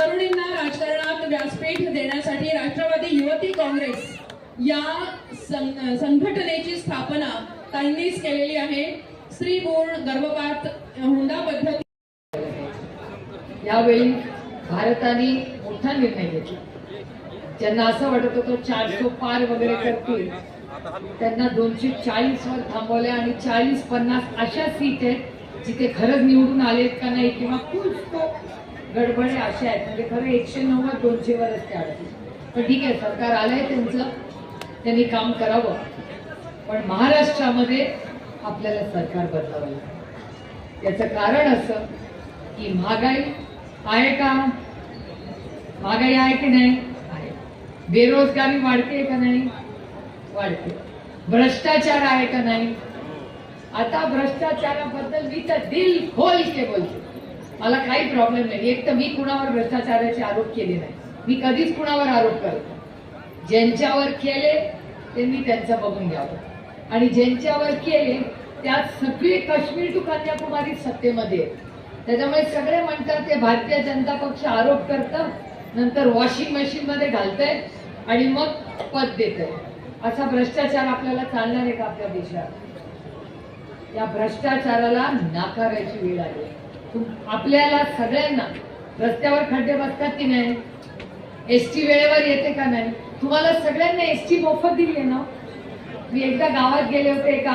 तरुणींना राजकारणात व्यासपीठ देण्यासाठी राष्ट्रवादी युवती काँग्रेस या संघटनेची स्थापना त्यांनीच केलेली आहे. स्त्री गुण गर्भपात हुंडा पद्धती यावेळी भारताने मोठा निर्णय घेतला. ज्यांना असं वाटत होतं चारशे पार वगैरे करतील त्यांना दोनशे चाळीस वर थांबवले आणि चाळीस पन्नास अशा सीट आहेत जिथे खरंच निवडून आलेत का नाही किंवा खूप तो गडबडे अशा आहेत म्हणजे खरं एकशे नव्वद दोनशे वरच ते अडकले पण ठीक आहे सरकार आलंय त्यांचं. त्यांनी काम करावं. पण महाराष्ट्रामध्ये आपल्याला सरकार बदलावं लागेल. याचं कारण असं की महागाई आहे का? महागाई आहे की नाही? आहे. बेरोजगारी वाढते का नाही? वाढते. भ्रष्टाचार आहे का नाही? आता भ्रष्टाचाराबद्दल मी तर दिल खोल के बोलते मला काही प्रॉब्लेम नाही. एक तर मी कुणावर भ्रष्टाचाराचे आरोप केले नाही. मी कधीच कुणावर आरोप करत ज्यांच्यावर केले त्यांनी त्यांचं बघून घ्यावं. आणि ज्यांच्यावर केले त्यात सगळे काश्मीर टू कन्याकुमारी सत्तेमध्ये त्याच्यामुळे सगळे म्हणतात ते भारतीय जनता पक्ष आरोप करतं नंतर वॉशिंग मशीन मध्ये घालतंय आणि मग पद देत असा भ्रष्टाचार आपल्याला चालणार आहे का आपल्या देशात? या भ्रष्टाचाराला नाकारायची वेळ आली आपल्याला सगळ्यांना रस्त्यावर खड्डे बसतात की नाही? एस टी वेळेवर येते का नाही? तुम्हाला सगळ्यांना एस टी मोफत दिली ना? मी एकदा गावात गेले होते एका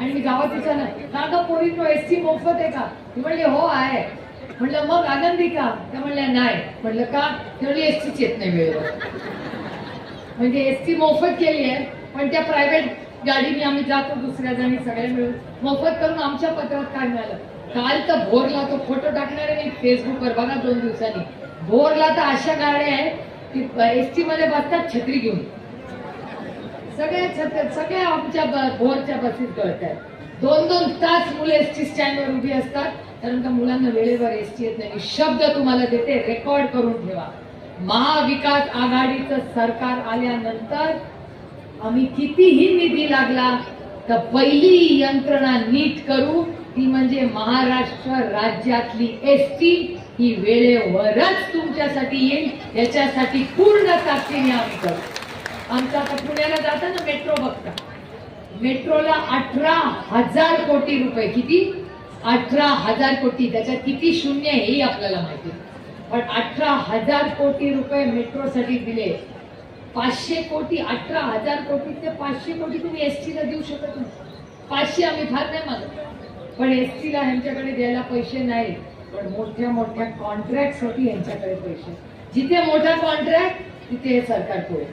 आणि मी गावात विचारलं का ग पोरींनो एस टी मोफत आहे का? ती म्हणली हो आहे. म्हणलं मग आनंदी का? त्या म्हणल्या नाही. म्हणलं का? ते म्हणले एस टीच येत नाही वेळेवर. म्हणजे एस टी मोफत केली आहे पण त्या प्रायव्हेट गाडीने आम्ही जातो दुसऱ्या जणी सगळ्या मिळून मोफत करून आमच्या पत्रात काय मिळालं? काल तर भोरला तो फोटो टाकणार आहे फेसबुकवर बघा दोन दिवसांनी. भोरला तर अशा गाड्या आहेत की एस टी मध्ये बसतात छत्री घेऊन. सगळ्या छत्र सगळ्या आमच्या ब- भोरच्या बसीत कळतात दोन दोन तास मुलं एस टी स्टँडवर उभी असतात. कारण का मुलांना वेळेवर एस टी येत नाही. शब्द तुम्हाला देते रेकॉर्ड करून ठेवा. महाविकास आघाडीचं सरकार आल्यानंतर आम्ही कितीही निधी लागला तर पहिली यंत्रणा नीट करू. ती म्हणजे महाराष्ट्र राज्यातली एस टी ही वेळेवरच तुमच्यासाठी येईल याच्यासाठी पूर्ण ताकदीने आम्ही करू आमचं आता पुण्याला जाताना मेट्रो बघता. मेट्रोला अठरा हजार कोटी रुपये किती? अठरा हजार कोटी. त्याच्यात किती शून्य हेही आपल्याला माहिती पण अठरा हजार कोटी रुपये मेट्रोसाठी दिले. पाचशे कोटी अठरा हजार कोटी ते पाचशे कोटी तुम्ही एस टीला देऊ शकत नाही. पाचशे आम्ही फार नाही मागत. पण एस ला ह्यांच्याकडे द्यायला पैसे नाही पण मोठ्या मोठ्या कॉन्ट्रॅक्टसाठी यांच्याकडे पैसे. जिथे मोठा कॉन्ट्रॅक्ट तिथे हे सरकार पुढे.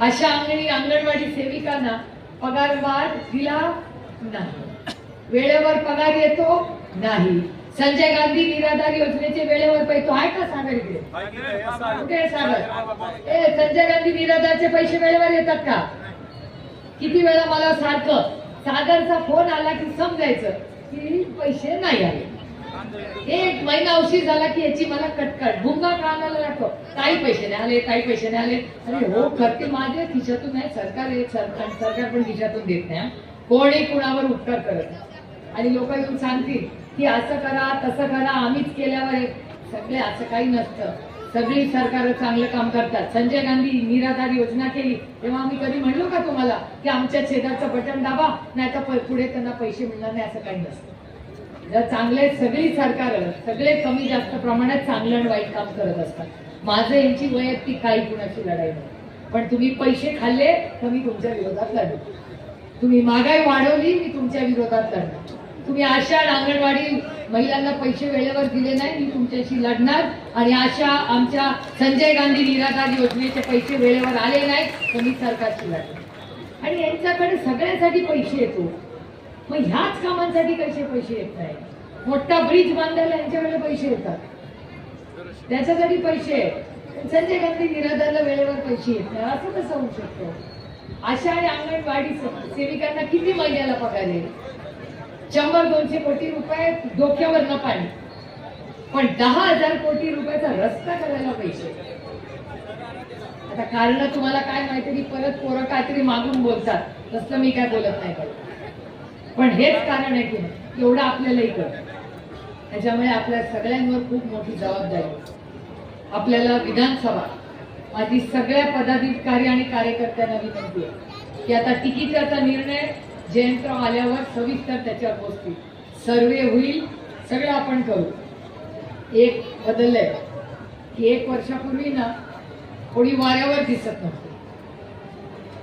अशा अंगणी अंगणवाडी सेविकांना पगारवाढ दिला नाही. वेळेवर पगार येतो नाही. संजय गांधी निराधार योजनेचे वेळेवर पैसे आहे का सागर इकडे? कुठे सागर? ए संजय गांधी निराधारचे पैसे वेळेवर येतात का? किती वेळा मला सारखं सागरचा फोन आला की समजायचं. की पैसे नाही आले. एक महिना उशीर झाला की याची मला कटकट. भुंगा कानाला लागतो काही पैसे नाही आले काही पैसे नाही आले. अरे हो खर्चे माझे खिशातून नाही सरकार सरकार सरकार पण खिशातून देत नाही कोणी कुणावर उपकार करत नाही. आणि लोक येऊन सांगतील की असं करा तसं करा आम्हीच केल्यावर सगळे असं काही नसतं. सगळी सरकार चांगलं काम करतात. संजय गांधी निराधार योजना केली. तेव्हा आम्ही कधी म्हणलो का तुम्हाला की आमच्या छेदाचं बटन दाबा नाही तर पुढे त्यांना पैसे मिळणार नाही असं काही नसतं. जर चांगले सगळी सरकार सगळे कमी जास्त प्रमाणात चांगलं आणि वाईट काम करत असतात. माझं यांची वैयक्तिक काही कुणाची लढाई नाही. पण तुम्ही पैसे खाल्ले तर मी तुमच्या विरोधात लढू तुम्ही महागाई वाढवली मी तुमच्या विरोधात लढणार तुम्ही आशा अंगणवाडी महिलांना पैसे वेळेवर दिले नाही मी तुमच्याशी लढणार. आणि आशा आमच्या संजय गांधी निराधार योजनेचे पैसे वेळेवर आले नाही तर मी सरकारशी लढणार. आणि यांच्याकडे सगळ्यासाठी पैसे येतो. मग ह्याच कामांसाठी कसे पैसे येत नाही? मोठा ब्रिज बांधायला यांच्याकडे पैसे येतात. त्याच्यासाठी पैसे आहेत. संजय गांधी निराधारला वेळेवर पैसे येत नाही असं कसं होऊ शकतं? आशा आणि अंगणवाडी सेविकांना किती महिन्याला पगार येईल? शंभर दोनशे कोटी रुपये डोक्यावर न पाणी. पण दहा हजार कोटी रुपयाचा रस्ता करायला पैसे आता कारण तुम्हाला काय माहिती की परत पोरं काहीतरी मागून बोलतात. तसं मी काय बोलत नाही पण. हेच कारण आहे की एवढं आपल्यालाही कळतं त्याच्यामुळे आपल्या सगळ्यांवर खूप मोठी जबाबदारी. आपल्याला विधानसभा माझी सगळ्या पदाधिकारी आणि कार्यकर्त्यांना विनंती आहे की आता तिकिटाचा निर्णय जयंतराव आल्यावर सविस्तर त्याच्यावर बसतील सर्वे होईल सगळं आपण करू. एक बदललंय. की एक वर्षापूर्वी ना कोणी वाऱ्यावर दिसत नव्हते.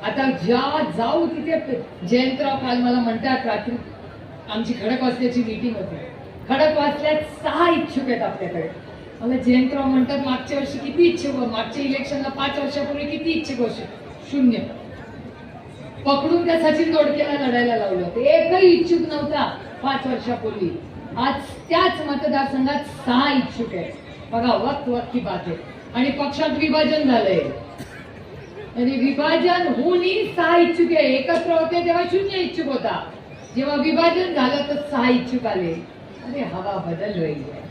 आता ज्या जाऊ तिथे जयंतराव काल मला म्हणतात रात्री आमची खडक वाचल्याची मीटिंग होती. खडक वाचल्यात सहा इच्छुक आहेत आपल्याकडे. मला जयंतराव म्हणतात मागच्या वर्षी किती इच्छुक मागच्या इलेक्शनला पाच वर्षापूर्वी किती इच्छुक होते? शून्य. पकडून त्या सचिन दोडकेला लढायला लावलं. ते एकही इच्छुक नव्हता पाच वर्षापूर्वी. आज त्याच मतदारसंघात सहा इच्छुक आहेत. बघा वक्त वक्त की बात आहे. आणि पक्षात विभाजन झालंय. आणि विभाजन होऊनही सहा इच्छुक आहे. एकत्र होते तेव्हा शून्य इच्छुक होता. जेव्हा विभाजन झालं तर सहा इच्छुक आले. अरे हवा बदल रही आहे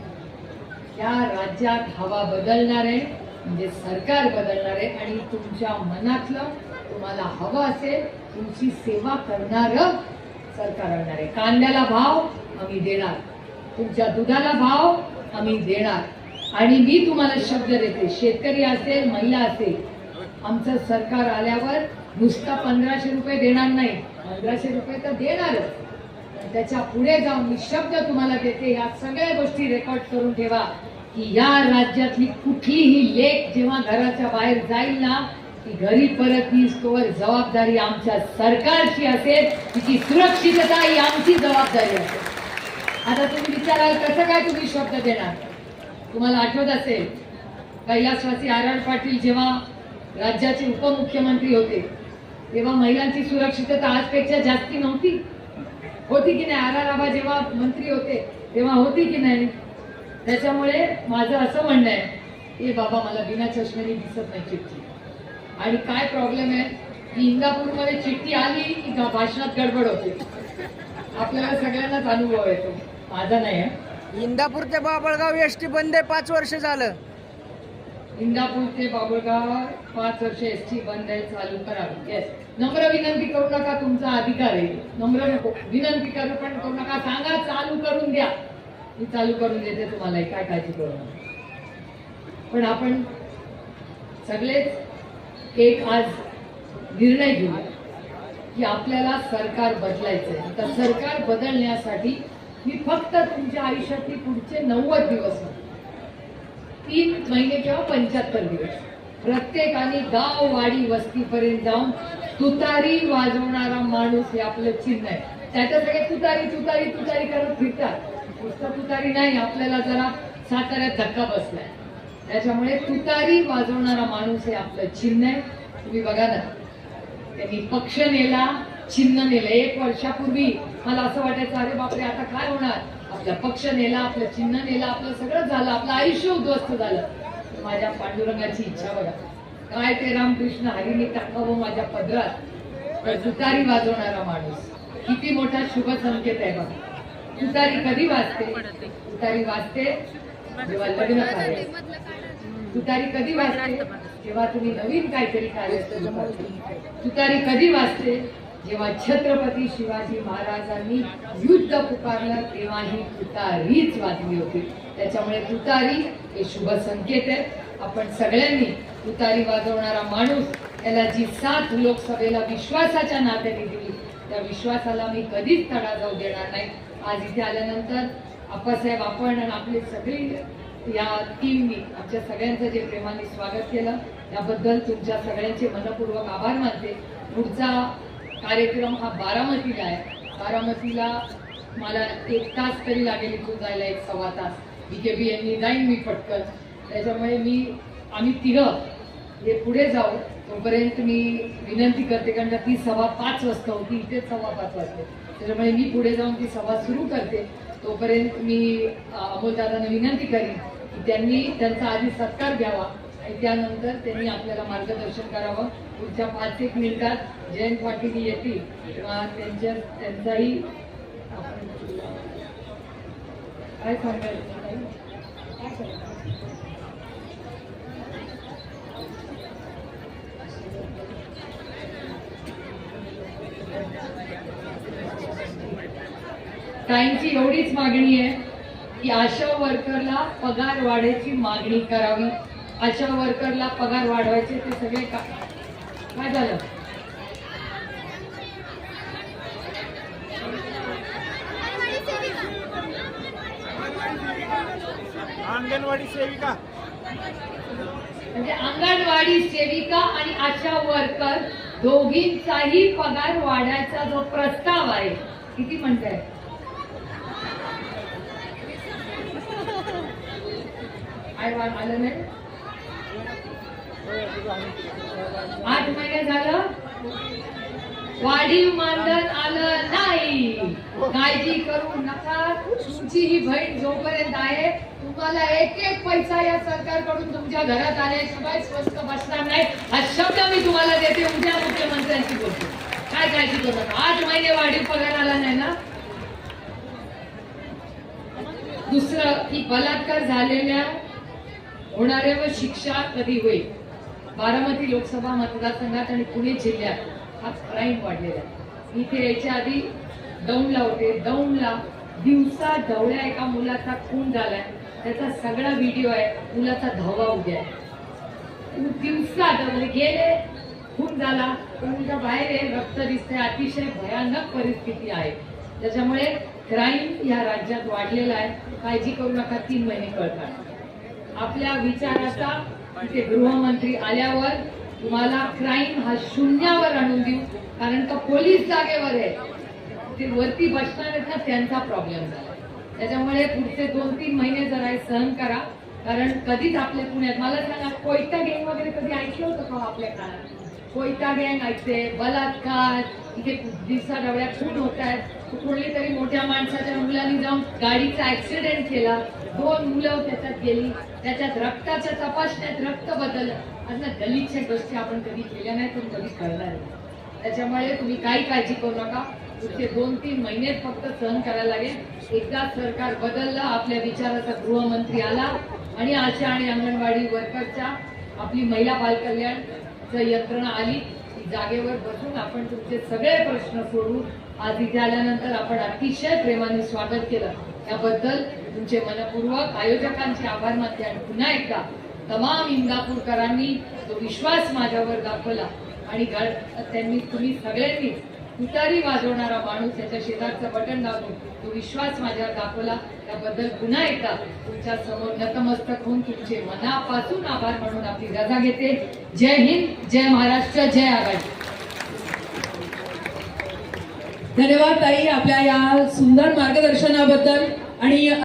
या राज्यात हवा बदलणार आहे. म्हणजे सरकार बदलणार आहे. आणि तुमच्या मनातलं तुम्हाला हवं असेल तुमची सेवा करणार सरकार आणणार आहे. कांद्याला भाव आम्ही देणार. तुमच्या दुधाला भाव आम्ही देणार. आणि मी तुम्हाला शब्द देते शेतकरी असेल महिला असेल आमचं सरकार आल्यावर नुसतं पंधराशे रुपये देणार नाही. पंधराशे रुपये तर देणारच. पण त्याच्या पुढे जाऊन मी शब्द तुम्हाला देते या सगळ्या गोष्टी रेकॉर्ड करून ठेवा की या राज्यातली कुठलीही लेख जेव्हा घराच्या बाहेर जाईल ना की घरी परत येईल तोवर जबाबदारी आमच्या सरकारची असेल तिची सुरक्षितता ही आमची जबाबदारी असेल. आता तुम्ही विचाराल कसं काय तुम्ही शब्द देणार? तुम्हाला आठवत असेल कैलासवासी आर आर पाटील जेव्हा राज्याचे उपमुख्यमंत्री होते तेव्हा महिलांची सुरक्षितता आजपेक्षा जास्ती नव्हती? होती की नाही? आर आर आबा जेव्हा मंत्री होते तेव्हा होती की नाही? त्याच्यामुळे माझं असं म्हणणं आहे ए बाबा मला बिना चष्म्याने दिसत नाही चिठ्ठी. आणि काय प्रॉब्लेम आहे? की इंदापूरमध्ये चिठ्ठी आली की भाषणात गडबड होते. आपल्याला सगळ्यांनाच अनुभव येतो. माझा नाही आहे. इंदापूर ते बाबळगाव एस टी बंद आहे पाच वर्ष झालं. इंदापूर ते बाबुळगाव पाच वर्ष एस टी बंद आहे चालू करावी. येस नम्र विनंती करू नका तुमचा अधिकार आहे. नम्र नको विनंती करू पण करू नका. सांगा चालू करून द्या. मी चालू करून देते तुम्हाला काय काळजी करू नका. पण आपण सगळेच एक आज निर्णय घेऊया की आपल्याला सरकार बदलायचंय. आता सरकार बदलण्यासाठी मी फक्त तुमच्या आयुष्यातली पुढचे नव्वद दिवस तीन महिने किंवा पंच्याहत्तर दिवस. प्रत्येकाने गाव वाडी वस्तीपर्यंत जाऊन तुतारी वाजवणारा माणूस हे आपलं चिन्ह आहे. त्याच्या सगळे तुतारी तुतारी तुतारी करत फिरतात. पुस्तक तुतारी नाही आपल्याला जरा साताऱ्यात धक्का बसलाय. त्याच्यामुळे तुतारी वाजवणारा माणूस हे आपलं चिन्ह आहे. तुम्ही बघा ना. त्यांनी पक्ष नेला चिन्ह नेलं. एक वर्षापूर्वी मला असं वाटायचं अरे बापरे आता काय होणार? आपला पक्ष नेला आपलं चिन्ह नेलं आपलं सगळं झालं आपलं आयुष्य उद्ध्वस्त झालं. माझ्या पांडुरंगाची इच्छा बघा. काय ते रामकृष्ण हरीने टाकावं माझ्या पदरात? तर तुतारी वाजवणारा माणूस. किती मोठा शुभ संकेत आहे बघा. तुतारी कधी वाजते? तुतारी वाजते जेव्हा लग्न कार्य तुतारी कधी वाजते? जेव्हा तुम्ही नवीन काहीतरी कार्य तुतारी कधी वाजते? जेव्हा छत्रपती शिवाजी महाराजांनी युद्ध पुकारलं तेव्हा ही तुतारीच वाजली होती. त्याच्यामुळे तुतारी हे शुभ संकेत आहे. आपण सगळ्यांनी तुतारी वाजवणारा माणूस त्याला जी साथ लोकसभेला विश्वासाच्या नात्याने दिली त्या विश्वासाला मी कधीच तडा जाऊ देणार नाही. आज इथे आल्यानंतर आप्पासाहेब आपण आणि आपले सगळे या टीमनी आमच्या सगळ्यांचं जे प्रेमाने स्वागत केलं. त्याबद्दल तुमच्या सगळ्यांचे मनपूर्वक आभार मानते. पुढचा कार्यक्रम हा बारामतीला आहे. बारामतीला मला एक तास तरी लागेल इथून जायला एक सव्वा तास. बी के बी यांनी जाईन मी पटकन. त्याच्यामुळे मी आम्ही तिघं हे पुढे जाऊ तोपर्यंत मी विनंती करते कारण का ती सभा पाच वाजता होती इथे सव्वा पाच वाजते. त्याच्यामुळे मी पुढे जाऊन ती सभा सुरू करते. तोपर्यंत मी अमोलदादांना विनंती करीन त्यांनी त्यांचा आधी सत्कार घ्यावा. आणि त्यानंतर त्यांनी आपल्याला मार्गदर्शन करावं. पुढच्या पाच एक मिनिटात जयंत पाटील येतील. किंवा त्यांच्या त्यांचाही आपण काय सांगायचं ताई? काय ताईंची एवढीच मागणी आहे. की आशा वर्करला पगार वाढीची मागणी करावी. आशा वर्करला पगार वाढवायचे ते सगळे काय झालं? अंगणवाडी सेविका. म्हणजे अंगणवाडी सेविका आणि आशा वर्कर दोघींचाही पगार वाढायचा जो प्रस्ताव आहे किती म्हणताय काय वा- आलं नाही? आठ महिने झालं? वाढीव मानधन आलं नाही. काळजी करू नका. तुमची ही बहीण जोपर्यंत आहे तुम्हाला एक एक पैसा या सरकारकडून तुमच्या घरात आल्याशिवाय स्वस्त बसणार नाही. हा शब्द मी तुम्हाला देते उद्या मुख्यमंत्र्यांशी बोलतो. काय काळजी करू नका. आठ महिने वाढीव पगार आला नाही ना? दुसरं की बलात्कार झालेल्या होणाऱ्या व शिक्षा कधी होईल? बारामती लोकसभा मतदारसंघात आणि पुणे जिल्ह्यात हा क्राईम वाढलेला आहे. इथे याच्या आधी दौंडला होते दौंडला दिवसा ढवळ्या एका मुलाचा खून झालाय. त्याचा सगळा व्हिडिओ आहे. मुलाचा धावा उद्या आहे. दिवसा म्हणजे गेले खून झाला. तो मुलगा बाहेर आहे? रक्त दिसते अतिशय भयानक परिस्थिती आहे. त्याच्यामुळे क्राईम या राज्यात वाढलेला आहे. काळजी करू नका. तीन महिने कळतात. आपल्या विचाराचा इथे गृहमंत्री आल्यावर तुम्हाला क्राईम हा शून्यावर आणून देऊ. कारण का पोलीस जागेवर आहे. ते वरती बसणार आहेत ना त्यांचा प्रॉब्लेम झाला. त्याच्यामुळे पुढचे दोन तीन महिने जरा सहन करा. कारण कधीच आपल्या पुण्यात मला सांगा कोयता गँग वगैरे कधी ऐकलं होतं का हो आपल्या काळात? कोयता गँग ऐकते बलात्कार इथे दिवसा डबड्यात खून होत आहेत. कुठली तरी मोठ्या माणसाच्या मुलांनी जाऊन गाडीचा ऍक्सिडेंट केला. दोन मुलं त्याच्यात गेली त्याच्यात रक्ताच्या तपासण्यात रक्त बदललं. असं दलितच्या गोष्टी आपण कधी केल्या नाही पण कधी कळणार नाही. त्याच्यामुळे तुम्ही काही काळजी करू नका. पुढचे दोन तीन महिने फक्त सहन करायला लागेल. एकदा सरकार बदललं आपल्या विचाराचा गृहमंत्री आला आणि आशा आणि अंगणवाडी वर्करच्या आपली महिला बालकल्याण यंत्रणा आली. ती जागेवर बसून आपण तुमचे सगळे प्रश्न सोडू आज इथे आल्यानंतर आपण अतिशय प्रेमाने स्वागत केलं. त्याबद्दल तुमचे मनपूर्वक आयोजकांचे आभार मानते आणि पुन्हा एकदा तमाम इंदापूरकरांनी तो विश्वास माझ्यावर दाखवला. आणि त्यांनी तुम्ही सगळ्यांनी तुतारी वाजवणारा माणूस त्याच्या शेजारचं बटन दाबून तो विश्वास माझ्यावर दाखवला. त्याबद्दल पुन्हा एकदा तुमच्यासमोर नतमस्तक होऊन तुमचे मनापासून आभार म्हणून आपली रजा घेते. जय हिंद जय महाराष्ट्र जय आघाडी. धन्यवाद ताई आपल्या या सुंदर मार्गदर्शनाबद्दल आणि